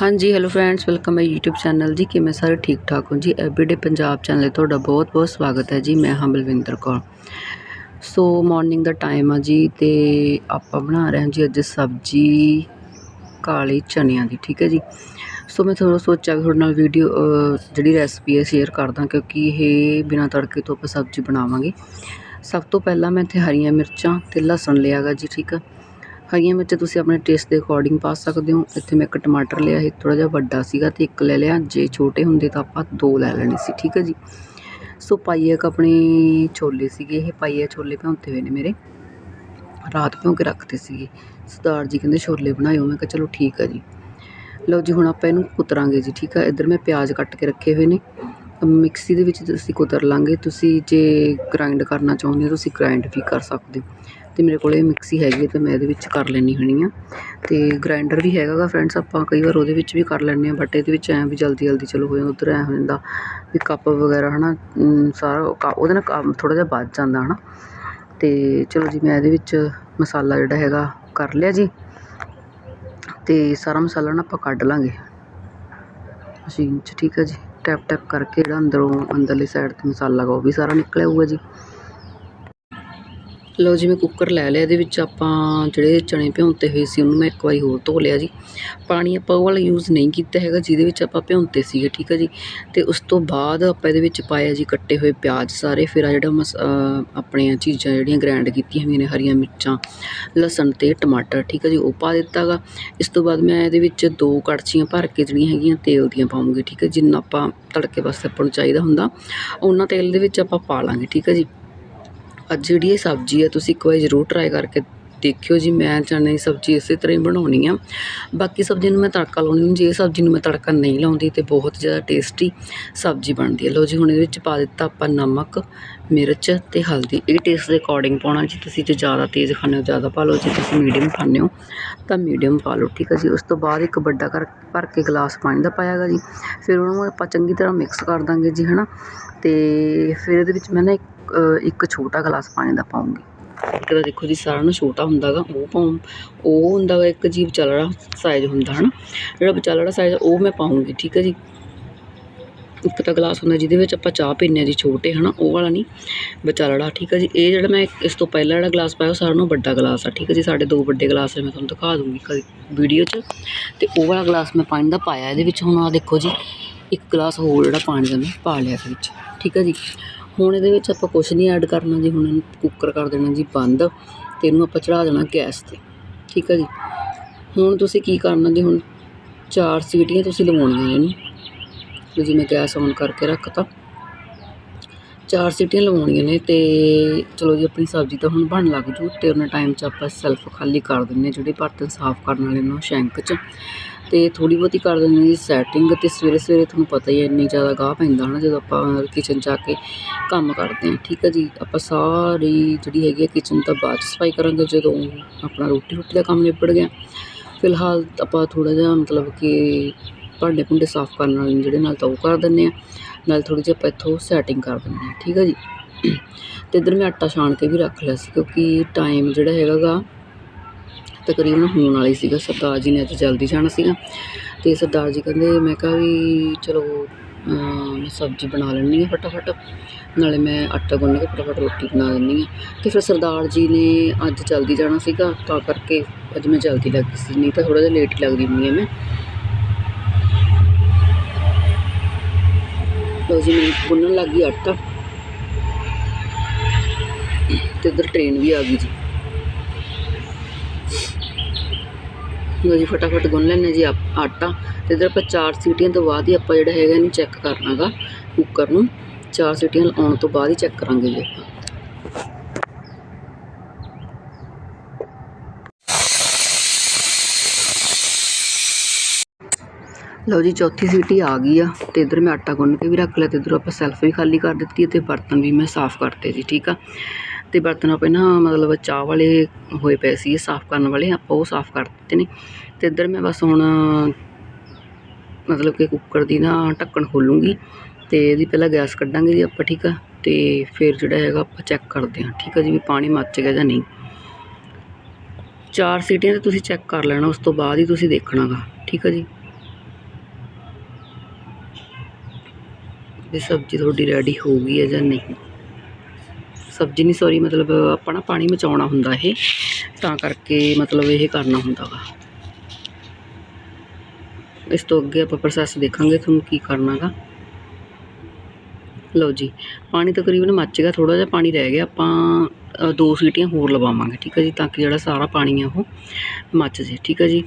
ਹਾਂਜੀ hello friends welcome my YouTube channel ਜੀ। ਕਿਵੇਂ ਸਾਰੇ ਠੀਕ ਠਾਕ ਹੋ ਜੀ? ਐਵਰੀਡੇ ਪੰਜਾਬ ਚੈਨਲ ਤੁਹਾਡਾ ਬਹੁਤ ਬਹੁਤ ਸਵਾਗਤ ਹੈ ਜੀ। ਮੈਂ ਹਾਂ ਬਲਵਿੰਦਰ ਕੌਰ। ਸੋ ਮਾਰਨਿੰਗ ਦਾ ਟਾਈਮ ਆ ਜੀ ਤੇ ਆਪਾਂ ਬਣਾ ਰਹੇ ਹਾਂ ਜੀ ਅੱਜ ਸਬਜ਼ੀ ਕਾਲੇ ਚਨਿਆਂ ਦੀ, ਠੀਕ ਹੈ ਜੀ। ਸੋ ਮੈਂ ਥੋੜਾ ਸੋਚਿਆ ਵੀ ਤੁਹਾਡੇ ਨਾਲ ਵੀਡੀਓ ਜਿਹੜੀ ਰੈਸਪੀ ਹੈ ਸ਼ੇਅਰ ਕਰਦਾ ਕਿਉਂਕਿ ਇਹ ਬਿਨਾਂ ਤੜਕੇ ਤੋਂ ਆਪਾਂ ਸਬਜ਼ੀ ਬਣਾਵਾਂਗੇ। ਸਭ ਤੋਂ ਪਹਿਲਾਂ ਮੈਂ ਇੱਥੇ ਹਰੀਆਂ ਮਿਰਚਾਂ ਤੇ ਲਸਣ ਲਿਆ ਗਾ ਜੀ, ਠੀਕ ਆ। ਹਰੀਆਂ ਮਿਰਚਾਂ ਤੁਸੀਂ ਆਪਣੇ ਟੇਸਟ ਦੇ ਅਕੋਰਡਿੰਗ ਪਾ ਸਕਦੇ ਹੋ। ਇੱਥੇ ਮੈਂ ਇੱਕ ਟਮਾਟਰ ਲਿਆ ਇਹ ਥੋੜਾ ਜਿਹਾ ਵੱਡਾ ਸੀਗਾ ਤੇ ਇੱਕ ਲੈ ਲਿਆ। ਜੇ ਛੋਟੇ ਹੁੰਦੇ ਤਾਂ ਆਪਾਂ ਦੋ ਲੈ ਲੈਣੇ ਸੀ, ਠੀਕ ਹੈ ਜੀ। ਸੋ ਪਾਈਏ ਇੱਕ ਆਪਣੇ ਛੋਲੇ ਸੀਗੇ, ਇਹ ਪਾਈਏ ਛੋਲੇ ਭਿਉਂਤੇ ਹੋਏ ਨੇ ਮੇਰੇ। ਰਾਤ ਭਿਉਂ ਕੇ ਰੱਖਦੇ ਸੀਗੇ। ਸਰਦਾਰ ਜੀ ਕਹਿੰਦੇ ਛੋਲੇ ਬਣਾਇਓ। ਮੈਂ ਕਿਹਾ ਚਲੋ ਠੀਕ ਹੈ ਜੀ। ਲਓ ਜੀ, ਹੁਣ ਆਪਾਂ ਇਹਨੂੰ ਕੁਤਰਾਂਗੇ ਜੀ, ਠੀਕ ਹੈ। ਇੱਧਰ ਮੈਂ ਪਿਆਜ਼ ਕੱਟ ਕੇ ਰੱਖੇ ਹੋਏ ਨੇ। ਮਿਕਸੀ ਦੇ ਵਿੱਚ ਤੁਸੀਂ ਕੁਤਰ ਲਾਂਗੇ। ਤੁਸੀਂ ਜੇ ਗ੍ਰਾਈਂਡ ਕਰਨਾ ਚਾਹੁੰਦੇ ਹੋ, ਤੁਸੀਂ ਗ੍ਰਾਈਂਡ ਵੀ ਕਰ ਸਕਦੇ ਹੋ। ਤੇ ਮੇਰੇ ਕੋਲ ਇਹ ਮਿਕਸੀ ਹੈਗੀ ਹੈ ਤੇ ਮੈਂ ਇਹਦੇ ਵਿੱਚ ਕਰ ਲੈਣੀ ਹੋਣੀ ਆ ਤੇ ਗ੍ਰਾਈਂਡਰ ਵੀ ਹੈਗਾ ਗਾ ਫਰੈਂਡਸ ਆਪਾਂ ਕਈ ਵਾਰ ਉਹਦੇ ਵਿੱਚ ਵੀ ਕਰ ਲੈਂਦੇ ਆ ਬਟ ਇਹਦੇ ਵਿੱਚ ਐਂ ਵੀ ਜਲਦੀ ਜਲਦੀ ਚਲੋ ਹੋ ਜਾਂਦਾ ਉਧਰ ਐ ਹੋ ਜਾਂਦਾ ਵੀ ਕੱਪ ਵਗੈਰਾ ਹਨਾ ਅਮ, ਸਾਰਾ ਕ- ਉਹਦੇ ਨਾਲ ਕੰਮ ਥੋੜਾ ਜਿਹਾ ਵੱਧ ਜਾਂਦਾ ਹਨਾ। ਤੇ ਚਲੋ ਜੀ ਮੈਂ ਇਹਦੇ ਵਿੱਚ ਮਸਾਲਾ ਜਿਹੜਾ ਹੈਗਾ ਕਰ ਲਿਆ ਜੀ। ਤੇ ਸਾਰਾ ਮਸਾਲਾ ਨਾ ਆਪਾਂ ਕੱਢ ਲਾਂਗੇ। ਮਸ਼ੀਨ 'ਚ ਠੀਕ ਹੈ ਜੀ। ਟੈਪ ਟੈਪ ਕਰਕੇ ਜਿਹੜਾ ਅੰਦਰੋਂ ਅੰਦਰਲੀ ਸਾਈਡ ਤੇ ਮਸਾਲਾ ਗਾ ਉਹ ਵੀ ਸਾਰਾ ਨਿਕਲਿਆ ਹੋਊਗਾ ਜੀ। ਲਓ ਜੀ, ਮੈਂ ਕੁੱਕਰ ਲੈ ਲਿਆ, ਇਹਦੇ ਵਿੱਚ ਆਪਾਂ ਜਿਹੜੇ ਚਣੇ ਭਿਉਂਤੇ ਹੋਏ ਸੀ, ਉਹਨੂੰ ਮੈਂ ਇੱਕ ਵਾਰੀ ਹੋਰ ਧੋ ਲਿਆ ਜੀ। ਪਾਣੀ ਆਪਾਂ ਉਹ ਵਾਲਾ ਯੂਜ਼ ਨਹੀਂ ਕੀਤਾ ਹੈਗਾ, ਜਿਹਦੇ ਵਿੱਚ ਆਪਾਂ ਭਿਉਂਤੇ ਸੀਗੇ, ਠੀਕ ਹੈ ਜੀ। ਤੇ ਉਸ ਤੋਂ ਬਾਅਦ ਆਪਾਂ ਇਹਦੇ ਵਿੱਚ ਪਾਇਆ ਜੀ ਕੱਟੇ ਹੋਏ ਪਿਆਜ਼ ਸਾਰੇ, ਫਿਰ ਆ ਜਿਹੜਾ ਮਸ ਆਪਣੀਆਂ ਚੀਜ਼ਾਂ ਜਿਹੜੀਆਂ ਗ੍ਰਾਈਂਡ ਕੀਤੀਆਂ ਹੋਈਆਂ ਨੇ, ਹਰੀਆਂ ਮਿਰਚਾਂ, ਲਸਣ ਤੇ ਟਮਾਟਰ, ਠੀਕ ਹੈ ਜੀ, ਉਹ ਪਾ ਦਿੱਤਾ ਗਾ। ਇਸ ਤੋਂ ਬਾਅਦ ਮੈਂ ਇਹਦੇ ਵਿੱਚ ਦੋ ਕੜਛੀਆਂ ਭਰ ਕੇ ਜਿਹੜੀਆਂ ਹੈਗੀਆਂ, ਤੇਲ ਦੀਆਂ ਪਾਉਂਗੀ ਠੀਕ ਹੈ ਜਿੰਨਾ ਆਪਾਂ ਤੜਕੇ ਵਾਸਤੇ ਆਪਾਂ ਨੂੰ ਚਾਹੀਦਾ ਹੁੰਦਾ, ਉਹਨਾਂ ਤੇਲ ਦੇ ਵਿੱਚ ਆਪਾਂ ਪਾ ਲਾਂਗੇ, ਠੀਕ ਹੈ ਜੀ। ਅੱਜ ਜਿਹੜੀ ਇਹ ਸਬਜ਼ੀ ਆ, ਤੁਸੀਂ ਇੱਕ ਵਾਰੀ ਜ਼ਰੂਰ ਟਰਾਈ ਕਰਕੇ ਦੇਖਿਓ ਜੀ, ਮੈਂ ਚਨੇ ਦੀ ਸਬਜ਼ੀ ਇਸੇ ਤਰ੍ਹਾਂ ਹੀ ਬਣਾਉਣੀ ਆ। ਬਾਕੀ ਸਬਜ਼ੀ ਨੂੰ ਮੈਂ ਤੜਕਾ ਲਾਉਣੀ ਹੁੰਦੀ ਜੇ ਸਬਜ਼ੀ ਨੂੰ ਮੈਂ ਤੜਕਾ ਨਹੀਂ ਲਾਉਂਦੀ ਤੇ ਬਹੁਤ ਜ਼ਿਆਦਾ ਟੇਸਟੀ ਸਬਜ਼ੀ ਬਣਦੀ ਹੈ ਲਓ ਜੀ, ਹੁਣ ਇਹਦੇ ਵਿੱਚ ਪਾ ਦਿੱਤਾ ਆਪਾਂ ਨਮਕ, ਮਿਰਚ ਤੇ ਹਲਦੀ। ਇਹ ਟੇਸਟ ਦੇ ਅਕੋਰਡਿੰਗ ਪਾਉਣਾ ਜੀ, ਤੁਸੀਂ ਜੇ ਜ਼ਿਆਦਾ ਤੇਜ਼ ਖਾਣੇ ਹੋ, ਜ਼ਿਆਦਾ ਪਾ ਲਓ। ਜੇ ਤੁਸੀਂ ਮੀਡੀਅਮ ਖਾਣੇ ਹੋ, ਤਾਂ ਮੀਡੀਅਮ ਪਾ ਲਓ, ਠੀਕ ਹੈ ਜੀ। ਉਸ ਤੋਂ ਬਾਅਦ ਇੱਕ ਵੱਡਾ ਕਰ ਭਰ ਕੇ ਗਲਾਸ ਪਾਣੀ ਦਾ ਪਾਇਆ ਗਾ ਜੀ। ਫਿਰ ਉਹਨੂੰ ਆਪਾਂ ਚੰਗੀ ਤਰ੍ਹਾਂ ਮਿਕਸ ਕਰ ਦਾਂਗੇ ਜੀ, ਹਨਾ? ਤੇ ਫਿਰ ਇਹਦੇ ਵਿੱਚ ਮੈਂ ਨਾ ਇੱਕ ਇੱਕ ਛੋਟਾ ਗਲਾਸ ਪਾਣੀ ਦਾ ਪਾਉਂਗੀ। ਇੱਕ ਤਾਂ ਦੇਖੋ ਜੀ ਸਾਰਿਆਂ ਨੂੰ ਛੋਟਾ ਹੁੰਦਾ ਗਾ ਉਹ ਪਾਉਂ, ਉਹ ਹੁੰਦਾ ਗਾ ਇੱਕ ਜੀ ਵਿਚਾਲੜਾ ਸਾਈਜ਼ ਹੁੰਦਾ, ਹਨਾ? ਜਿਹੜਾ ਵਿਚਾਲੜਾ ਸਾਈਜ਼ ਉਹ ਮੈਂ ਪਾਉਂਗੀ, ਠੀਕ ਹੈ ਜੀ? ਇੱਕ ਤਾਂ ਗਲਾਸ ਹੁੰਦਾ ਜਿਹਦੇ ਵਿੱਚ ਆਪਾਂ ਚਾਹ ਪੀਂਦੇ ਹਾਂ ਜੀ, ਛੋਟੇ, ਹਨਾ? ਉਹ ਵਾਲਾ ਨਹੀਂ, ਵਿਚਾਲੜਾ, ਠੀਕ ਹੈ ਜੀ? ਇਹ ਜਿਹੜਾ ਮੈਂ ਇਸ ਤੋਂ ਪਹਿਲਾਂ ਜਿਹੜਾ ਗਲਾਸ ਪਾਇਆ, ਉਹ ਸਾਰਿਆਂ ਨਾਲੋਂ ਵੱਡਾ ਗਲਾਸ ਆ, ਠੀਕ ਹੈ ਜੀ? ਸਾਡੇ ਦੋ ਵੱਡੇ ਗਲਾਸ ਨੇ, ਮੈਂ ਤੁਹਾਨੂੰ ਦਿਖਾ ਦੂੰਗੀ ਕਦੀ ਵੀਡੀਓ 'ਚ। ਤੇ ਉਹ ਵਾਲਾ ਗਲਾਸ ਮੈਂ ਪਾਣੀ ਦਾ ਪਾਇਆ, ਇਹਦੇ ਵਿੱਚ ਹੁਣ ਆ ਦੇਖੋ ਜੀ, ਇੱਕ ਗਲਾਸ ਹੋਰ ਜਿਹੜਾ ਪਾਣੀ ਦਾ ਮੈਂ ਪਾ ਲਿਆ ਇਹਦੇ ਵਿੱਚ, ਠੀਕ ਹੈ ਜੀ? ਹੁਣ ਇਹਦੇ ਵਿੱਚ ਆਪਾਂ ਕੁਛ ਨਹੀਂ ਐਡ ਕਰਨਾ ਜੀ, ਹੁਣ ਇਹਨੂੰ ਕੁੱਕਰ ਕਰ ਦੇਣਾ ਜੀ ਬੰਦ ਤੇ ਇਹਨੂੰ ਆਪਾਂ ਚੜਾ ਦੇਣਾ ਗੈਸ ਤੇ, ਠੀਕ ਹੈ ਜੀ? ਹੁਣ ਤੁਸੀਂ ਕੀ ਕਰਨਾ ਜੀ, ਹੁਣ ਚਾਰ ਸੀਟੀਆਂ ਤੁਸੀਂ ਲਵਾਉਣੀਆਂ ਇਹਨੂੰ, ਤੇ ਮੈਂ ਗੈਸ ਔਨ ਕਰਕੇ ਰੱਖਤਾ। ਚਾਰ ਸੀਟੀਆਂ ਲਵਾਉਣੀਆਂ ਨੇ ਤੇ ਚਲੋ ਜੀ, ਆਪਣੀ ਸਬਜ਼ੀ ਤਾਂ ਹੁਣ ਬਣ ਲੱਗ ਜੂ ਤੇ ਉਹਨਾਂ ਟਾਈਮ 'ਚ ਆਪਾਂ ਸੈਲਫ ਖਾਲੀ ਕਰ ਦਿੰਨੇ ਜਿਹੜੇ ਬਰਤਨ ਸਾਫ਼ ਕਰਨ ਵਾਲੇ ਨੇ ਉਹ ਸ਼ੈਂਕ 'ਚ। ਤੇ ਥੋੜੀ ਬਹੁਤੀ ਕਰ ਦਿੰਦੇ ਜੀ ਸੈਟਿੰਗ ਤੇ ਸਵੇਰੇ ਸਵੇਰੇ ਤੁਹਾਨੂੰ ਪਤਾ ਹੀ ਹੈ ਇੰਨੀ ਜ਼ਿਆਦਾ ਗਾਹ ਪੈਂਦਾ ਹਨਾ, ਜਦੋਂ ਆਪਾਂ ਕਿਚਨ 'ਚ ਆ ਕੇ ਕੰਮ ਕਰਦੇ ਹਾਂ, ਠੀਕ ਹੈ ਜੀ? ਆਪਾਂ ਸਾਰੀ ਜਿਹੜੀ ਹੈਗੀ ਹੈ ਕਿਚਨ ਤਾਂ ਬਾਅਦ 'ਚ ਸਫ਼ਾਈ ਕਰਾਂਗੇ, ਜਦੋਂ ਆਪਣਾ ਰੋਟੀ ਰੋਟੀ ਦਾ ਕੰਮ ਨਿਬੜ ਗਿਆ। ਫਿਲਹਾਲ ਆਪਾਂ ਥੋੜਾ ਜਿਹਾ ਮਤਲਬ ਕਿ ਭਾਂਡੇ ਭੁੰਡੇ ਸਾਫ਼ ਕਰਨ ਵਾਲੇ ਜਿਹੜੇ, ਨਾਲ ਤਾਂ ਉਹ ਕਰ ਦਿੰਦੇ ਆ ਨਾਲ ਥੋੜੀ ਜਿਹੀ ਆਪਾਂ ਇੱਥੋਂ ਸੈਟਿੰਗ ਕਰ ਦਿੰਦੇ ਆ ਠੀਕ ਹੈ ਜੀ? ਤੇ ਇੱਧਰ ਮੈਂ ਆਟਾ ਛਾਣ ਕੇ ਵੀ ਰੱਖ ਲਿਆ ਸੀ, ਕਿਉਂਕਿ ਟਾਈਮ ਜਿਹੜਾ ਹੈਗਾ ਗਾ ਤਕਰੀਬਨ ਹੋਣ ਵਾਲੀ ਸੀਗਾ, ਸਰਦਾਰ ਜੀ ਨੇ ਅੱਜ ਜਲਦੀ ਜਾਣਾ ਸੀਗਾ। ਤੇ ਸਰਦਾਰ ਜੀ ਕਹਿੰਦੇ, ਮੈਂ ਕਿਹਾ ਵੀ ਚਲੋ ਮੈਂ ਸਬਜ਼ੀ ਬਣਾ ਲੈਂਦੀ ਹਾਂ ਫਟਾਫਟ, ਨਾਲੇ ਮੈਂ ਆਟਾ ਗੁੰਨ ਕੇ ਫਟਾਫਟ ਰੋਟੀ ਬਣਾ ਲੈਂਦੀ ਹਾਂ। ਤੇ ਫਿਰ ਸਰਦਾਰ ਜੀ ਨੇ ਅੱਜ ਜਲਦੀ ਜਾਣਾ ਸੀਗਾ, ਤਾਂ ਕਰਕੇ ਅੱਜ ਮੈਂ ਜਲਦੀ ਲੱਗ ਗਈ ਸੀ, ਨਹੀਂ ਤਾਂ ਥੋੜਾ ਜਿਹਾ ਲੇਟ ਲੱਗਦੀ ਹੁੰਦੀ ਹਾਂ ਮੈਂ। ਲਓ ਜੀ, ਮੈਂ ਗੁੰਨਣ ਲੱਗ ਗਈ ਆਟਾ। ਤੇ ਇੱਧਰ ਟ੍ਰੇਨ ਵੀ ਆ ਗਈ ਜੀ। ਲਓ ਜੀ ਫਟਾਫਟ ਗੁੰਨ ਲੈਂਦੇ ਜੀ ਆਪ- ਆਟਾ ਤੇ ਇੱਧਰ ਆਪਾਂ ਚਾਰ ਸੀਟੀਆਂ ਤੋਂ ਬਾਅਦ ਹੀ ਆਪਾਂ ਜਿਹੜਾ ਹੈਗਾ ਇਹਨੂੰ ਚੈੱਕ ਕਰਨਾਗਾ ਕੁੱਕਰ ਨੂੰ। ਚਾਰ ਸੀਟੀਆਂ ਆਉਣ ਤੋਂ ਬਾਅਦ ਹੀ ਚੈੱਕ ਕਰਾਂਗੇ ਜੀ ਆਪਾਂ। ਲਓ ਜੀ ਚੌਥੀ ਸੀਟੀ ਆ ਗਈ ਆ ਤੇ ਇਧਰ ਮੈਂ ਆਟਾ ਗੁੰਨ ਕੇ ਵੀ ਰੱਖ ਲਿਆ ਤੇ ਇਧਰ ਆਪਾਂ ਸੈਲਫ ਵੀ ਖਾਲੀ ਕਰ ਦਿੱਤੀ ਹੈ ਤੇ ਬਰਤਨ ਵੀ ਮੈਂ ਸਾਫ਼ ਕਰਤੇ ਜੀ, ਠੀਕ ਆ। ਤੇ ਬਰਤਨਾਂ ਨਾ ਮਤਲਬ ਚਾਹ ਵਾਲੇ ਹੋਏ ਪਏ ਸੀ, ਸਾਫ਼ ਕਰਨ ਵਾਲੇ, ਆਪਾਂ ਉਹ ਸਾਫ਼ ਕਰ ਦਿੱਤੇ ਨੇ। ਤੇ ਇੱਧਰ ਮੈਂ ਬਸ ਹੁਣ ਮਤਲਬ ਕਿ ਕੁੱਕਰ ਦੀ ਨਾ ਢੱਕਣ ਖੋਲੂੰਗੀ ਤੇ ਇਹਦੀ ਪਹਿਲਾਂ ਗੈਸ ਕੱਢਾਂਗੇ ਜੀ ਆਪਾਂ, ਠੀਕ ਆ? ਤੇ ਫਿਰ ਜਿਹੜਾ ਹੈਗਾ ਆਪਾਂ ਚੈੱਕ ਕਰਦੇ ਹਾਂ, ਠੀਕ ਆ ਜੀ, ਵੀ ਪਾਣੀ ਮੱਚ ਗਿਆ ਜਾਂ ਨਹੀਂ। ਚਾਰ ਸੀਟੀਆਂ ਤੇ ਤੁਸੀਂ ਚੈੱਕ ਕਰ ਲੈਣਾ, ਉਸ ਤੋਂ ਬਾਅਦ ਹੀ ਤੁਸੀਂ ਦੇਖਣਾਗਾ, ਠੀਕ ਆ ਜੀ? ਵੀ ਸਬਜ਼ੀ ਤੁਹਾਡੀ ਰੈਡੀ ਹੋ ਗਈ ਹੈ ਜਾਂ ਨਹੀਂ। ਸਬਜ਼ੀ ਨਹੀਂ ਸੌਰੀ ਮਤਲਬ ਆਪਾਂ ਨਾ ਪਾਣੀ ਮਚਾਉਣਾ ਹੁੰਦਾ ਇਹ, ਤਾਂ ਕਰਕੇ ਮਤਲਬ ਇਹ ਕਰਨਾ ਹੁੰਦਾ ਵਾ। ਇਸ ਤੋਂ ਅੱਗੇ ਆਪਾਂ ਪ੍ਰੋਸੈਸ ਦੇਖਾਂਗੇ ਤੁਹਾਨੂੰ ਕੀ ਕਰਨਾ ਗਾ। ਲਓ ਜੀ, ਪਾਣੀ ਤਕਰੀਬਨ ਮੱਚ ਗਿਆ ਥੋੜਾ ਜਿਹਾ ਪਾਣੀ ਰਹਿ ਗਿਆ, ਆਪਾਂ ਦੋ ਸੀਟੀਆਂ ਹੋਰ ਲਵਾਵਾਂਗੇ, ਠੀਕ ਹੈ ਜੀ, ਤਾਂ ਕਿ ਜਿਹੜਾ ਸਾਰਾ ਪਾਣੀ ਆ ਉਹ ਮੱਚ ਜੇ ਠੀਕ ਹੈ ਜੀ।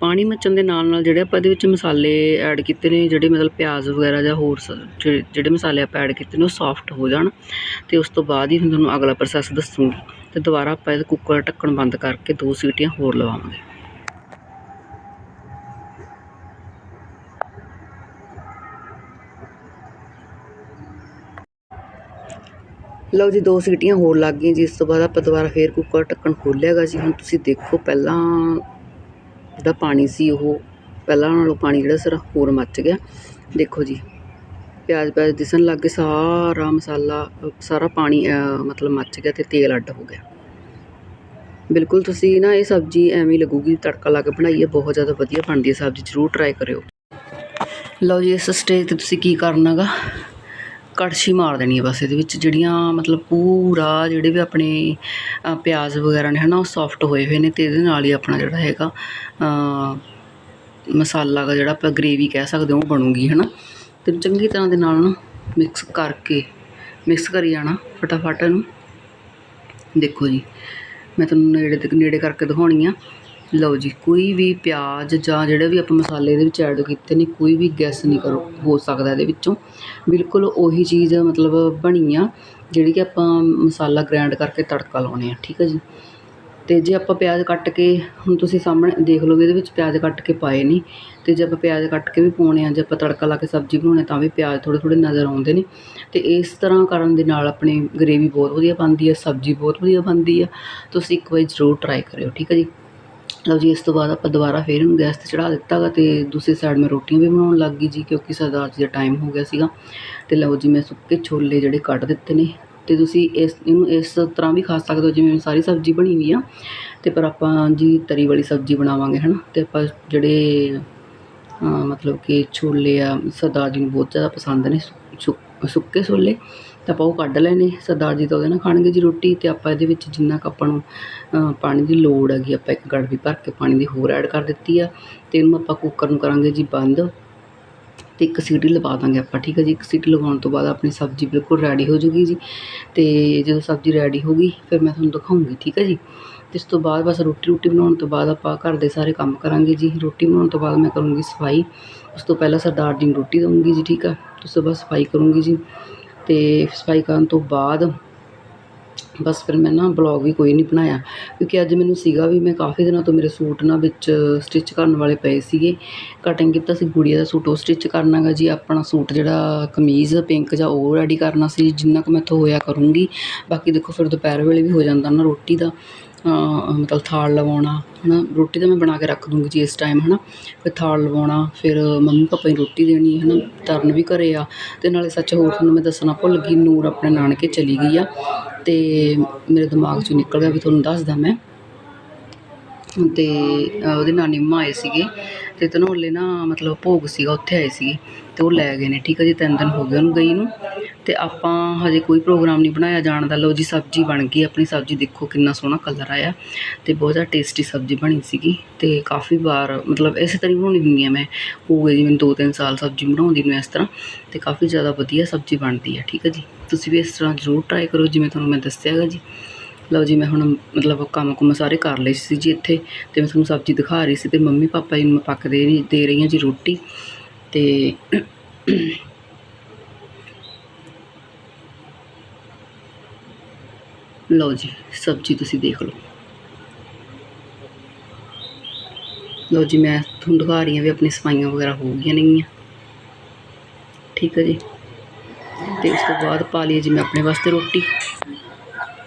ਪਾਣੀ ਮੱਚਣ ਦੇ ਨਾਲ ਨਾਲ ਜਿਹੜੇ ਆਪਾਂ ਇਹਦੇ ਵਿੱਚ ਮਸਾਲੇ ਐਡ ਕੀਤੇ ਨੇ, ਜਿਹੜੇ ਮਤਲਬ ਪਿਆਜ਼ ਵਗੈਰਾ ਜਾਂ ਹੋਰ ਸ- ਜਿਹੜੇ ਜਿਹੜੇ ਮਸਾਲੇ ਆਪਾਂ ਐਡ ਕੀਤੇ ਨੇ, ਉਹ ਸੌਫਟ ਹੋ ਜਾਣ ਅਤੇ ਉਸ ਤੋਂ ਬਾਅਦ ਹੀ ਹੁਣ ਤੁਹਾਨੂੰ ਅਗਲਾ ਪ੍ਰੋਸੈਸ ਦੱਸੂੰਗੀ। ਅਤੇ ਦੁਬਾਰਾ ਆਪਾਂ ਇਹਦਾ ਕੁੱਕਰ ਢੱਕਣ ਬੰਦ ਕਰਕੇ ਦੋ ਸੀਟੀਆਂ ਹੋਰ ਲਵਾਵਾਂਗੇ। ਲਓ ਜੀ, ਦੋ ਸੀਟੀਆਂ ਹੋਰ ਲੱਗ ਗਈਆਂ ਜੀ, ਇਸ ਤੋਂ ਬਾਅਦ ਆਪਾਂ ਦੁਬਾਰਾ ਫੇਰ ਕੁੱਕਰ ਢੱਕਣ ਖੋਲ੍ਹਿਆਗਾ ਜੀ। ਹੁਣ ਤੁਸੀਂ ਦੇਖੋ, ਪਹਿਲਾਂ ਜਿਹੜਾ ਪਾਣੀ ਸੀ ਉਹ, ਪਹਿਲਾਂ ਨਾਲੋਂ ਪਾਣੀ ਜਿਹੜਾ ਸਾਰਾ ਹੋਰ ਮੱਚ ਗਿਆ। ਦੇਖੋ ਜੀ, ਪਿਆਜ਼ ਪਿਆਜ਼ ਦਿਸਣ ਲੱਗ ਗਏ, ਸਾਰਾ ਮਸਾਲਾ, ਸਾਰਾ ਪਾਣੀ ਮਤਲਬ ਮੱਚ ਗਿਆ ਤੇ ਤੇਲ ਅੱਡ ਹੋ ਗਿਆ। ਬਿਲਕੁਲ ਤੁਸੀਂ ਨਾ ਇਹ ਸਬਜ਼ੀ ਐਵੇਂ ਹੀ ਲੱਗੂਗੀ, ਤੜਕਾ ਲਾ ਕੇ ਬਣਾਈ ਹੈ ਬਹੁਤ ਜ਼ਿਆਦਾ ਵਧੀਆ ਬਣਦੀ ਹੈ ਸਬਜ਼ੀ, ਜ਼ਰੂਰ ਟਰਾਈ ਕਰਿਓ। ਲਓ ਜੀ, ਇਸ ਸਟੇਜ ਤੇ ਤੁਸੀਂ ਕੀ ਕਰਨਾਗਾ? ਕੜਛੀ ਮਾਰ ਦੇਣੀ ਹੈ ਬਸ ਇਹਦੇ ਵਿੱਚ, ਜਿਹੜੀਆਂ ਮਤਲਬ ਪੂਰਾ ਜਿਹੜੇ ਵੀ ਆਪਣੇ ਪਿਆਜ਼ ਵਗੈਰਾ ਨੇ ਹੈ ਨਾ ਉਹ ਸੌਫਟ ਹੋਏ ਹੋਏ ਨੇ ਅਤੇ ਇਹਦੇ ਨਾਲ ਹੀ ਆਪਣਾ ਜਿਹੜਾ ਹੈਗਾ ਮਸਾਲਾ ਦਾ ਜਿਹੜਾ ਆਪਾਂ ਗ੍ਰੇਵੀ ਕਹਿ ਸਕਦੇ ਹਾਂ, ਉਹ ਬਣੂਗੀ ਹੈ ਨਾ ਅਤੇ ਚੰਗੀ ਤਰ੍ਹਾਂ ਦੇ ਨਾਲ ਨਾ ਮਿਕਸ ਕਰਕੇ ਮਿਕਸ ਕਰੀ ਜਾਣਾ ਫਟਾਫਟ ਇਹਨੂੰ। ਦੇਖੋ ਜੀ, ਮੈਂ ਤੁਹਾਨੂੰ ਨੇੜੇ ਨੇੜੇ ਕਰਕੇ ਦਿਖਾਉਣੀ ਆ। ਲਓ ਜੀ, ਕੋਈ ਵੀ ਪਿਆਜ਼ ਜਾਂ ਜਿਹੜੇ ਵੀ ਆਪਾਂ ਮਸਾਲੇ ਇਹਦੇ ਵਿੱਚ ਐਡ ਕੀਤੇ ਨੇ, ਕੋਈ ਵੀ ਗੈਸ ਨਹੀਂ ਕਰੋ, ਹੋ ਸਕਦਾ ਇਹਦੇ ਵਿੱਚੋਂ। ਬਿਲਕੁਲ ਉਹੀ ਚੀਜ਼ ਮਤਲਬ ਬਣੀ ਆ, ਜਿਹੜੀ ਕਿ ਆਪਾਂ ਮਸਾਲਾ ਗ੍ਰੈਂਡ ਕਰਕੇ ਤੜਕਾ ਲਾਉਣੇ ਆ, ਠੀਕ ਹੈ ਜੀ। ਅਤੇ ਜੇ ਆਪਾਂ ਪਿਆਜ਼ ਕੱਟ ਕੇ, ਹੁਣ ਤੁਸੀਂ ਸਾਹਮਣੇ ਦੇਖ ਲਓ ਵੀ ਇਹਦੇ ਵਿੱਚ ਪਿਆਜ਼ ਕੱਟ ਕੇ ਪਾਏ ਨਹੀਂ ਅਤੇ ਜੇ ਆਪਾਂ ਪਿਆਜ਼ ਕੱਟ ਕੇ ਵੀ ਪਾਉਣੇ ਆ, ਜੇ ਆਪਾਂ ਤੜਕਾ ਲਾ ਕੇ ਸਬਜ਼ੀ ਬਣਾਉਣੇ ਤਾਂ ਵੀ ਪਿਆਜ਼ ਥੋੜ੍ਹੇ ਥੋੜ੍ਹੇ ਨਜ਼ਰ ਆਉਂਦੇ ਨੇ। ਅਤੇ ਇਸ ਤਰ੍ਹਾਂ ਕਰਨ ਦੇ ਨਾਲ ਆਪਣੀ ਗ੍ਰੇਵੀ ਬਹੁਤ ਵਧੀਆ ਬਣਦੀ ਹੈ ਸਬਜ਼ੀ ਬਹੁਤ ਵਧੀਆ ਬਣਦੀ ਆ। ਤੁਸੀਂ ਇੱਕ ਵਾਰੀ ਜ਼ਰੂਰ ਟਰਾਈ ਕਰਿਓ, ਠੀਕ ਹੈ ਜੀ। ਲਓ ਜੀ, ਇਸ ਤੋਂ ਬਾਅਦ ਆਪਾਂ ਦੁਬਾਰਾ ਫੇਰ ਇਹਨੂੰ ਗੈਸ ਤੇ ਚੜਾ ਦਿੱਤਾ ਗਾ ਤੇ ਦੂਸਰੀ ਸਾਈਡ ਮੈਂ ਰੋਟੀਆਂ ਵੀ ਬਣਾਉਣ ਲੱਗ ਗਈ ਜੀ, ਕਿਉਂਕਿ ਸਰਦਾਰ ਜੀ ਦਾ ਟਾਈਮ ਹੋ ਗਿਆ ਸੀਗਾ। ਤੇ ਲਓ ਜੀ, ਮੈਂ ਸੁੱਕੇ ਛੋਲੇ ਜਿਹੜੇ ਕੱਢ ਦਿੱਤੇ ਨੇ। ਤੇ ਤੁਸੀਂ ਇਸ, ਇਹਨੂੰ ਇਸ ਤਰ੍ਹਾਂ ਵੀ ਖਾ ਸਕਦੇ ਹੋ, ਜਿਵੇਂ ਸਾਰੀ ਸਬਜ਼ੀ ਬਣੀ ਹੋਈ ਆ। ਤੇ ਪਰ ਆਪਾਂ ਜੀ ਤਰੀ ਵਾਲੀ ਸਬਜ਼ੀ ਬਣਾਵਾਂਗੇ, ਹਨਾ। ਤੇ ਆਪਾਂ ਜਿਹੜੇ ਮਤਲਬ ਕਿ ਛੋਲੇ ਆ ਸਰਦਾਰ ਜੀ ਨੂੰ ਬਹੁਤ ਜ਼ਿਆਦਾ ਪਸੰਦ ਨੇ ਸੁ- ਸੁੱਕੇ ਛੋਲੇ। ਤਾਂ ਆਪਾਂ ਉਹ ਕੱਢ ਲੈਣੇ ਸਰਦਾਰ ਜੀ ਤਾਂ ਉਹਦੇ ਨਾਲ ਖਾਣਗੇ ਜੀ ਰੋਟੀ ਅਤੇ ਆਪਾਂ ਇਹਦੇ ਵਿੱਚ ਜਿੰਨਾ ਕੁ ਆਪਾਂ ਨੂੰ ਪਾਣੀ ਦੀ ਲੋੜ ਹੈਗੀ, ਆਪਾਂ ਇੱਕ ਗੜਵੀ ਭਰ ਕੇ ਪਾਣੀ ਦੀ ਹੋਰ ਐਡ ਕਰ ਦਿੱਤੀ ਆ ਅਤੇ ਇਹਨੂੰ ਆਪਾਂ ਕੁੱਕਰ ਨੂੰ ਕਰਾਂਗੇ ਜੀ ਬੰਦ ਅਤੇ ਇੱਕ ਸੀਟੀ ਲਵਾ ਦਾਂਗੇ ਆਪਾਂ, ਠੀਕ ਹੈ ਜੀ? ਇੱਕ ਸੀਟੀ ਲਗਾਉਣ ਤੋਂ ਬਾਅਦ ਆਪਣੀ ਸਬਜ਼ੀ ਬਿਲਕੁਲ ਰੈਡੀ ਹੋ ਜੂਗੀ ਜੀ ਅਤੇ ਜਦੋਂ ਸਬਜ਼ੀ ਰੈਡੀ ਹੋ ਗਈ, ਫਿਰ ਮੈਂ ਤੁਹਾਨੂੰ ਦਿਖਾਉਂਗੀ, ਠੀਕ ਹੈ ਜੀ? ਤੇ ਇਸ ਤੋਂ ਬਾਅਦ ਬਸ ਰੋਟੀ ਰੋਟੀ ਬਣਾਉਣ ਤੋਂ ਬਾਅਦ ਆਪਾਂ ਘਰ ਦੇ ਸਾਰੇ ਕੰਮ ਕਰਾਂਗੇ ਜੀ। ਰੋਟੀ ਬਣਾਉਣ ਤੋਂ ਬਾਅਦ ਮੈਂ ਕਰੂੰਗੀ ਸਫ਼ਾਈ। ਉਸ ਤੋਂ ਪਹਿਲਾਂ ਸਰਦਾਰ ਜੀ ਨੂੰ ਰੋਟੀ ਦਊਂਗੀ ਜੀ, ਠੀਕ ਆ ਉਸ ਤੋਂ ਬਾਅਦ ਸਫ਼ਾਈ ਕਰੂੰਗੀ ਜੀ। ਅਤੇ ਸਫ਼ਾਈ ਕਰਨ ਤੋਂ ਬਾਅਦ ਬਸ ਫਿਰ ਮੈਂ ਨਾ ਬਲੌਗ ਵੀ ਕੋਈ ਨਹੀਂ ਬਣਾਇਆ। ਕਿਉਂਕਿ ਅੱਜ ਮੈਨੂੰ ਸੀਗਾ ਵੀ ਮੈਂ ਕਾਫੀ ਦਿਨਾਂ ਤੋਂ ਮੇਰੇ ਸੂਟ ਨਾ ਵਿੱਚ ਸਟਿਚ ਕਰਨ ਵਾਲੇ ਪਏ ਸੀਗੇ। ਕਟਿੰਗ ਕੀਤਾ ਸੀ ਗੁੜੀਆ ਦਾ ਸੂਟ, ਉਹ ਸਟਿਚ ਕਰਨਾਗਾ ਜੀ, ਆਪਣਾ ਸੂਟ ਜਿਹੜਾ ਕਮੀਜ਼ ਪਿੰਕ ਜਾਂ ਉਹ ਰੈਡੀ ਕਰਨਾ ਸੀ, ਜਿੰਨਾ ਕੁ ਮੈਥੋਂ ਹੋਇਆ ਕਰੂੰਗੀ। ਬਾਕੀ ਦੇਖੋ ਫਿਰ ਦੁਪਹਿਰ ਵੇਲੇ ਵੀ ਹੋ ਜਾਂਦਾ ਨਾ ਰੋਟੀ ਦਾ। ਮਤਲਬ ਥਾਲ ਲਵਾਉਣਾ ਹੈ ਨਾ ਰੋਟੀ ਤਾਂ ਮੈਂ ਬਣਾ ਕੇ ਰੱਖ ਦੂੰਗੀ ਜੀ ਇਸ ਟਾਈਮ ਹੈ ਨਾ ਫਿਰ ਥਾਲ ਲਵਾਉਣਾ, ਫਿਰ ਮੰਮੀ ਪਾਪਾ ਨੂੰ ਰੋਟੀ ਦੇਣੀ ਹੈ ਨਾ ਤਰਨ ਵੀ ਘਰੇ ਆ। ਅਤੇ ਨਾਲੇ ਸੱਚ ਹੋਰ ਤੁਹਾਨੂੰ ਮੈਂ ਦੱਸਣਾ, ਭੁੱਲ ਗਈ, ਨੂਰ ਆਪਣੇ ਨਾਨਕੇ ਚਲੀ ਗਈ ਆ। ਅਤੇ ਮੇਰੇ ਦਿਮਾਗ 'ਚੋਂ ਨਿਕਲ ਗਿਆ ਵੀ ਤੁਹਾਨੂੰ ਦੱਸਦਾ ਮੈਂ। ਅਤੇ ਉਹਦੇ ਨਾਨੀ ਮੰਮਾ ਆਏ ਸੀਗੇ। ਤੇ ਧਨੌਲੇ ਨਾ ਮਤਲਬ ਭੋਗ ਸੀਗਾ, ਉੱਥੇ ਆਏ ਸੀਗੇ। ਤੇ ਉਹ ਲੈ ਗਏ ਨੇ, ਠੀਕ ਹੈ ਜੀ, ਤਿੰਨ ਦਿਨ ਹੋ ਗਏ ਉਹਨੂੰ ਗਈ ਨੂੰ। ਤੇ ਆਪਾਂ ਹਜੇ ਕੋਈ ਪ੍ਰੋਗਰਾਮ ਨਹੀਂ ਬਣਾਇਆ ਜਾਣ ਦਾ। ਲਓ ਜੀ, ਸਬਜ਼ੀ ਬਣ ਗਈ, ਆਪਣੀ ਸਬਜ਼ੀ ਦੇਖੋ ਕਿੰਨਾ ਸੋਹਣਾ ਕਲਰ ਆਇਆ। ਤੇ ਬਹੁਤ ਜ਼ਿਆਦਾ ਟੇਸਟੀ ਸਬਜ਼ੀ ਬਣੀ ਸੀਗੀ ਤੇ ਕਾਫੀ ਵਾਰ, ਮਤਲਬ ਇਸੇ ਤਰ੍ਹਾਂ ਹੀ ਬਣਾਉਣੀ ਹੁੰਦੀ ਆ ਮੈਂ। ਹੋ ਗਏ ਜੀ, ਮੈਨੂੰ ਦੋ ਤਿੰਨ ਸਾਲ ਸਬਜ਼ੀ ਬਣਾਉਂਦੀ ਨੂੰ ਇਸ ਤਰ੍ਹਾਂ ਤੇ ਕਾਫੀ ਜ਼ਿਆਦਾ ਵਧੀਆ ਸਬਜ਼ੀ ਬਣਦੀ ਹੈ ਠੀਕ ਹੈ ਜੀ। ਤੁਸੀਂ ਵੀ ਇਸ ਤਰ੍ਹਾਂ ਜ਼ਰੂਰ ਟਰਾਈ ਕਰੋ ਜਿਵੇਂ ਤੁਹਾਨੂੰ ਮੈਂ ਦੱਸਿਆ ਹੈਗਾ ਜੀ। ਲਓ ਜੀ, ਮੈਂ ਹੁਣ ਮਤਲਬ ਕੰਮ ਕੁਮ ਸਾਰੇ ਕਰ ਲਏ ਸੀ ਜੀ ਇੱਥੇ ਤੇ ਮੈਂ ਤੁਹਾਨੂੰ ਸਬਜ਼ੀ ਦਿਖਾ ਰਹੀ ਸੀ ਤੇ ਮੰਮੀ ਪਾਪਾ ਜੀ ਨੂੰ ਮੈਂ ਪੱਕ ਦੇ ਰਹੀ ਦੇ ਰਹੀ ਹਾਂ ਜੀ ਰੋਟੀ। ਤੇ ਲਓ ਜੀ ਸਬਜ਼ੀ ਤੁਸੀਂ ਦੇਖ ਲਓ। ਲਓ ਜੀ, ਮੈਂ ਤੁਹਾਨੂੰ ਦਿਖਾ ਰਹੀ ਹਾਂ ਵੀ ਆਪਣੀ ਸਫਾਈਆਂ ਵਗੈਰਾ ਹੋ ਗਈਆਂ ਨੇਗੀਆਂ। ਠੀਕ ਹੈ ਜੀ? ਤੇ ਉਸ ਤੋਂ ਬਾਅਦ ਪਾ ਲਈ ਜੀ ਮੈਂ ਆਪਣੇ ਵਾਸਤੇ ਰੋਟੀ।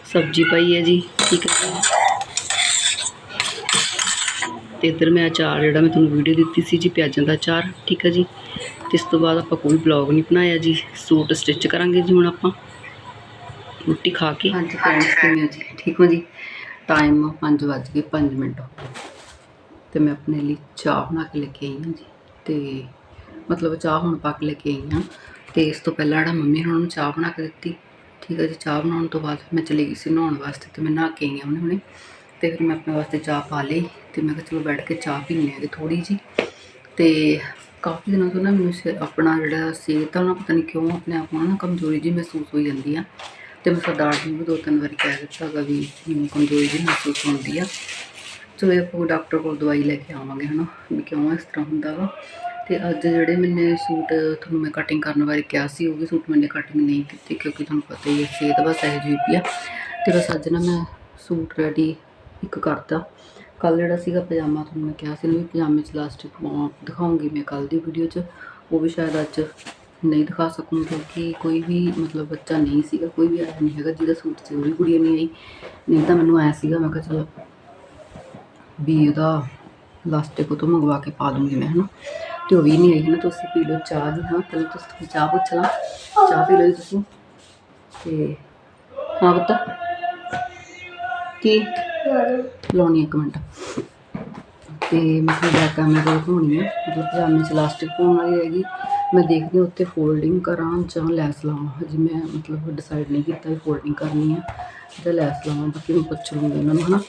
ਸਬਜ਼ੀ ਪਾਈ ਹੈ ਜੀ, ਠੀਕ ਹੈ। ਤੇ ਇੱਧਰ ਮੈਂ ਅਚਾਰ ਜਿਹੜਾ ਮੈਂ ਤੁਹਾਨੂੰ ਵੀਡੀਓ ਦਿੱਤੀ ਸੀ ਜੀ, ਪਿਆਜ਼ਾਂ ਦਾ ਅਚਾਰ, ਠੀਕ ਹੈ ਜੀ? ਤੇ ਇਸ ਤੋਂ ਬਾਅਦ ਆਪਾਂ ਕੋਈ ਬਲੌਗ ਨਹੀਂ ਬਣਾਇਆ ਜੀ, ਸੂਟ ਸਟਿਚ ਕਰਾਂਗੇ ਜੀ ਹੁਣ ਆਪਾਂ। ਰੋਟੀ ਖਾ ਕੇ। ਹਾਂਜੀ ਫਰੈਂਡਸ ਕਿਵੇਂ ਹੋ ਜੀ? ਠੀਕ ਹੋ ਜੀ? ਟਾਈਮ 5 ਵੱਜ ਕੇ 5 ਮਿੰਟ ਤੇ ਮੈਂ ਆਪਣੇ ਲਈ ਚਾਹ ਬਣਾ ਕੇ ਲੈ ਕੇ ਆਈ ਹਾਂ ਜੀ। ਤੇ ਮਤਲਬ ਚਾਹ ਹੁਣ ਪਾ ਕੇ ਲੈ ਕੇ ਆਈ ਹਾਂ। ਤੇ ਇਸ ਤੋਂ ਪਹਿਲਾਂ ਜਿਹੜਾ ਮੰਮੀ ਹੋਣਾ ਨੂੰ ਚਾਹ ਬਣਾ ਕੇ ਦਿੱਤੀ, ਠੀਕ ਹੈ ਜੀ? ਚਾਹ ਬਣਾਉਣ ਤੋਂ ਬਾਅਦ ਮੈਂ ਚਲੀ ਗਈ ਸੀ ਨਹਾਉਣ ਵਾਸਤੇ ਤੇ ਮੈਂ ਨਹਾ ਕੇ ਆਈ ਹਾਂ ਹੁਣੇ ਹੁਣੇ। ਤੇ ਫਿਰ ਮੈਂ ਆਪਣੇ ਵਾਸਤੇ ਚਾਹ ਪਾ ਲਈ ਤੇ ਮੈਂ ਕਿਹਾ ਚਲੋ ਬੈਠ ਕੇ ਚਾਹ ਪੀਂਦੇ ਹਾਂ ਥੋੜੀ ਜੀ ਤੇ ਕਾਫੀ ਦਿਨਾਂ ਤੋਂ ਨਾ ਮੈਨੂੰ ਸੇ- ਆਪਣਾ ਜਿਹੜਾ ਸਿਹਤ ਆ ਨਾ ਪਤਾ ਨਹੀਂ ਕਿਉਂ ਆਪਣੇ ਆਪ ਨੂੰ ਨਾ ਕਮਜ਼ੋਰੀ ਜੀ ਮਹਿਸੂਸ ਹੋਈ ਜਾਂਦੀ ਆ। ਤੇ ਮੈਂ ਸਰਦਾਰ ਜੀ ਨੂੰ ਵੀ ਦੋ ਤਿੰਨ ਵਾਰੀ ਕਹਿ ਦਿੱਤਾ ਗਾ ਵੀ ਮੈਨੂੰ ਕਮਜ਼ੋਰੀ ਜੀ ਮਹਿਸੂਸ ਹੁੰਦੀ ਆ। ਚਲੋ ਇਹ ਆਪਾਂ ਡਾਕਟਰ ਕੋਲ ਦਵਾਈ ਲੈ ਕੇ ਆਵਾਂਗੇ, ਹਨਾ, ਵੀ ਕਿਉਂ ਇਸ ਤਰ੍ਹਾਂ ਹੁੰਦਾ ਵਾ। ਤੇ ਅੱਜ ਜਿਹੜੇ ਮੈਨੇ ਸੂਟ ਤੁਹਾਨੂੰ ਮੈਂ ਕਟਿੰਗ ਕਰਨ ਬਾਰੇ ਕਿਹਾ ਸੀ, ਉਹ ਵੀ ਸੂਟ ਮੈਨੇ ਕਟਿੰਗ ਨਹੀਂ ਕੀਤੀ ਕਿਉਂਕਿ ਤੁਹਾਨੂੰ ਪਤਾ ਹੀ ਹੈ ਸਿਹਤ ਬਸ ਇਹੋ ਜਿਹੀ ਆ। ਤੇ ਬਸ ਅੱਜ ਨਾ ਮੈਂ ਸੂਟ ਰੈਡੀ ਇੱਕ ਕਰਤਾ। ਕੱਲ ਜਿਹੜਾ ਸੀਗਾ ਪਜਾਮਾ ਤੁਹਾਨੂੰ ਮੈਂ ਕਿਹਾ ਸੀ ਨਾ ਵੀ ਪਜਾਮੇ 'ਚ ਲਾਸਟਿਕ ਪਾਉਂ ਦਿਖਾਉਂਗੀ ਮੈਂ ਕੱਲ ਦੀ ਵੀਡੀਓ 'ਚ। ਉਹ ਵੀ ਸ਼ਾਇਦ ਅੱਜ ਨਹੀਂ ਦਿਖਾ ਸਕੂੰ ਕਿਉਂਕਿ ਕੋਈ ਵੀ ਮਤਲਬ ਬੱਚਾ ਨਹੀਂ ਸੀਗਾ, ਕੋਈ ਵੀ ਆਇਆ ਨਹੀਂ ਹੈਗਾ ਜਿਹਦਾ ਸੂਟ ਸੀ, ਉਹ ਵੀ ਕੁੜੀ ਨਹੀਂ ਆਈ ਨਹੀਂ ਤਾਂ ਮੈਨੂੰ ਆਇਆ ਸੀਗਾ, ਮੈਂ ਕਿਹਾ ਚਲੋ ਵੀ ਉਹਦਾ ਲਾਸਟਿਕ ਉਹ ਤੋਂ ਮੰਗਵਾ ਕੇ ਪਾ ਦੂੰਗੀ ਮੈਂ, ਹਨਾ। ਤੇ ਉਹ ਵੀ ਨਹੀਂ ਆਈ ਨਾ ਤੁਸੀਂ ਪੀ ਲਓ ਚਾਹ ਜੀ ਹਾਂ ਪਹਿਲਾਂ ਤੁਸੀਂ ਚਾਹ ਪੁੱਛ ਲਾਂ। ਚਾਹ ਪੀ ਲਓ ਜੀ ਤੁਸੀਂ। ਤੇ ਹਾਂ ਬਤਾ ਕੀ? ਲਾਉਣੀ ਇੱਕ ਮਿੰਟ। ਤੇ ਮੈਂ ਫਿਰ ਬੈਕ ਕੈਮਰੇ ਤੋਂ ਦਿਖਾਉਣੀ ਹੈ ਮਤਲਬ ਪਜਾਮੇ 'ਚ ਇਲਾਸਟਿਕ ਪਾਉਣ ਵਾਲੀ ਹੈਗੀ। ਮੈਂ ਦੇਖਦੀ ਹਾਂ ਉੱਤੇ ਫੋਲਡਿੰਗ ਕਰਾਂ ਜਾਂ ਲੈਸ ਲਾਵਾਂ। ਹਜੇ ਮੈਂ ਮਤਲਬ ਡਿਸਾਈਡ ਨਹੀਂ ਕੀਤਾ ਵੀ ਫੋਲਡਿੰਗ ਕਰਨੀ ਹੈ ਜਾਂ ਲੈਸ ਲਾਵਾਂ, ਬਾਕੀ ਮੈਂ ਪੁੱਛ ਲੂੰਗੀ ਉਹਨਾਂ ਨੂੰ, ਹਨਾ?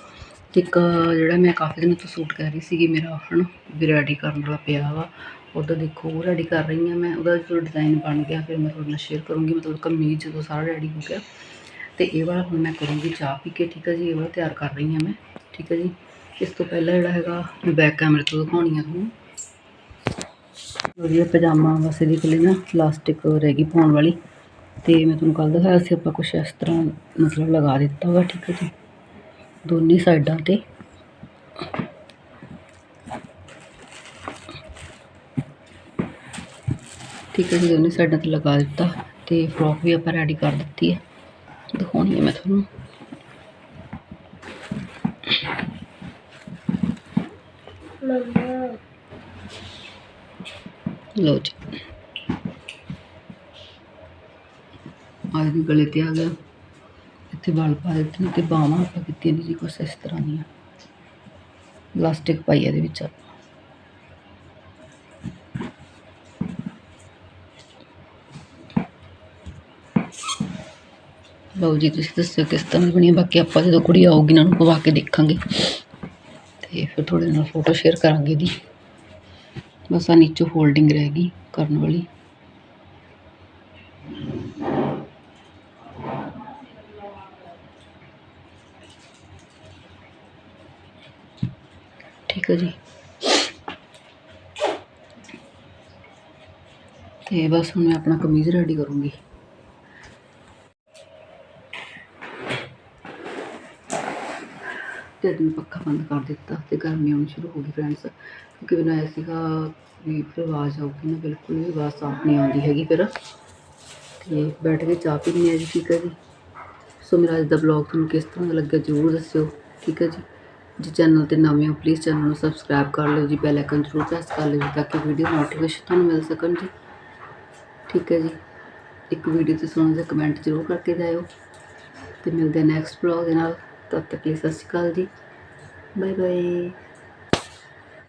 ਤੇ ਇੱਕ ਜਿਹੜਾ ਮੈਂ ਕਾਫੀ ਦਿਨ ਤੋਂ ਸੂਟ ਕਹਿ ਰਹੀ ਸੀਗੀ ਮੇਰਾ, ਹਨਾ? ਵੀ ਰੈਡੀ ਕਰਨ ਵਾਲਾ ਪਿਆ ਵਾ। ਉਹਦਾ ਦੇਖੋ, ਉਹ ਰੈਡੀ ਕਰ ਰਹੀ ਹਾਂ ਮੈਂ। ਉਹਦਾ ਜੋ ਡਿਜ਼ਾਈਨ ਬਣ ਗਿਆ, ਫਿਰ ਮੈਂ ਤੁਹਾਡੇ ਨਾਲ ਸ਼ੇਅਰ ਕਰੂੰਗੀ। ਮਤਲਬ ਕਮੀਜ਼ ਜਦੋਂ ਸਾਰਾ ਰੈਡੀ ਹੋ ਗਿਆ। ਤੇ ਇਹ ਵਾਲਾ ਹੁਣ ਮੈਂ ਕਰੂੰਗੀ ਚਾਹ ਪੀ ਕੇ, ਠੀਕ ਹੈ ਜੀ? ਇਹ ਵਾਲਾ ਤਿਆਰ ਕਰ ਰਹੀ ਹਾਂ ਮੈਂ, ਠੀਕ ਹੈ ਜੀ? ਇਸ ਤੋਂ ਪਹਿਲਾਂ ਜਿਹੜਾ ਹੈਗਾ, ਮੈਂ ਬੈਕ ਕੈਮਰੇ ਤੋਂ ਦਿਖਾਉਣੀ ਆ ਤੁਹਾਨੂੰ। ਵਧੀਆ ਪਜਾਮਾ ਬਸ ਇਹਦੀ ਕੋਲੇ ਨਾ ਪਲਾਸਟਿਕ ਰਹਿ ਗਈ ਪਾਉਣ ਵਾਲੀ। ਤੇ ਮੈਂ ਤੁਹਾਨੂੰ ਕੱਲ ਦਿਖਾਇਆ ਸੀ, ਆਪਾਂ ਕੁਛ ਇਸ ਤਰ੍ਹਾਂ ਮਤਲਬ ਲਗਾ ਦਿੱਤਾ ਵਾ, ਠੀਕ ਹੈ ਜੀ? ਦੋਨੇ ਸਾਈਡਾਂ ਤੇ। ਠੀਕ ਹੈ ਜੀ, ਦੋਨੇ ਸਾਈਡਾਂ ਤੇ ਲਗਾ ਦਿੱਤਾ ਤੇ ਫਰੋਕ ਵੀ ਆਪਾਂ ਰੈਡੀ ਕਰ ਦਿੱਤੀ ਹੈ ਦਿਖਾਉਣੀ ਹੈ ਮੈਂ ਤੁਹਾਨੂੰ ਲਓ ਜੀ ਆਹ ਵੀ ਗਲੇ ਤੇ ਆ ਗਿਆ ਇੱਥੇ ਵਾਲ ਪਾ ਦਿੱਤੇ ਤੇ ਬਾਹਾਂ ਆਪਾਂ ਕੀਤੀਆਂ ਜੀ ਕੁਛ ਇਸ ਤਰ੍ਹਾਂ ਦੀਆਂ ਪਲਾਸਟਿਕ ਪਾਈ ਇਹਦੇ ਵਿੱਚ ਲਓ ਜੀ, ਤੁਸੀਂ ਦੱਸਿਓ ਕਿਸ ਤਰ੍ਹਾਂ ਬਣੀ ਬਾਕੀ ਆਪਾਂ ਜਦੋਂ ਕੁੜੀ ਆਊਗੀ ਇਹਨਾਂ ਨੂੰ ਪਵਾ ਕੇ ਦੇਖਾਂਗੇ। ਤੇ ਫਿਰ ਤੁਹਾਡੇ ਨਾਲ ਫੋਟੋ ਸ਼ੇਅਰ ਕਰਾਂਗੇ ਦੀ ਬਸ ਆ ਨੀਚੋਂ ਫੋਲਡਿੰਗ ਰਹਿ ਗਈ ਕਰਨ ਵਾਲੀ। ਠੀਕ ਹੈ ਜੀ। ਤੇ ਬਸ ਹੁਣ ਮੈਂ ਆਪਣਾ ਕਮੀਜ਼ ਰੈਡੀ ਕਰੂੰਗੀ। ਤੇ ਅੱਜ ਮੈਂ ਪੱਖਾ ਬੰਦ ਕਰ ਦਿੱਤਾ ਤੇ ਗਰਮੀ ਆਉਣੀ ਸ਼ੁਰੂ ਹੋ ਗਈ ਫਰੈਂਡਸ ਕਿਉਂਕਿ ਮੈਨੂੰ ਆਇਆ ਸੀਗਾ ਵੀ ਫਿਰ ਆਵਾਜ਼ ਆਊਗੀ ਨਾ, ਬਿਲਕੁਲ ਵੀ ਆਵਾਜ਼ ਸਾਫ਼ ਨਹੀਂ ਆਉਂਦੀ ਹੈਗੀ ਫਿਰ। ਤੇ ਬੈਠ ਕੇ ਚਾਹ ਪੀਣੀ ਹੈ ਜੀ, ਠੀਕ ਹੈ ਜੀ? ਸੋ ਮੇਰਾ ਅੱਜ ਦਾ ਬਲੌਗ ਤੁਹਾਨੂੰ ਕਿਸ ਤਰ੍ਹਾਂ ਦਾ ਲੱਗਿਆ ਜ਼ਰੂਰ ਦੱਸਿਓ, ਠੀਕ ਹੈ ਜੀ? ਜੇ ਚੈਨਲ ਤੇ ਨਵੇਂ ਹੋ ਪਲੀਜ਼ ਚੈਨਲ ਨੂੰ ਸਬਸਕ੍ਰਾਈਬ ਕਰ ਲਿਓ ਜੀ ਬੈਲ ਆਈਕਨ ਜ਼ਰੂਰ ਪ੍ਰੈਸ ਕਰ ਲਿਓ ਜੀ, ਤਾਂ ਕਿ ਵੀਡੀਓ ਨੋਟੀਫਿਕੇਸ਼ਨ ਤੁਹਾਨੂੰ ਮਿਲ ਸਕਣ ਜੀ। ਠੀਕ ਹੈ ਜੀ? ਇੱਕ ਵੀਡੀਓ ਤੇ ਸੁਣਨ ਦੇ ਕਮੈਂਟ ਜ਼ਰੂਰ ਕਰਕੇ ਜਾਇਓ। ਤੇ ਮਿਲਦੇ ਨੈਕਸਟ ਬਲੌਗ ਦੇ ਨਾਲ। ਤਦ ਤੱਕ ਲਈ ਸਤਿ ਸ਼੍ਰੀ ਅਕਾਲ ਜੀ ਬਾਏ ਬਾਏ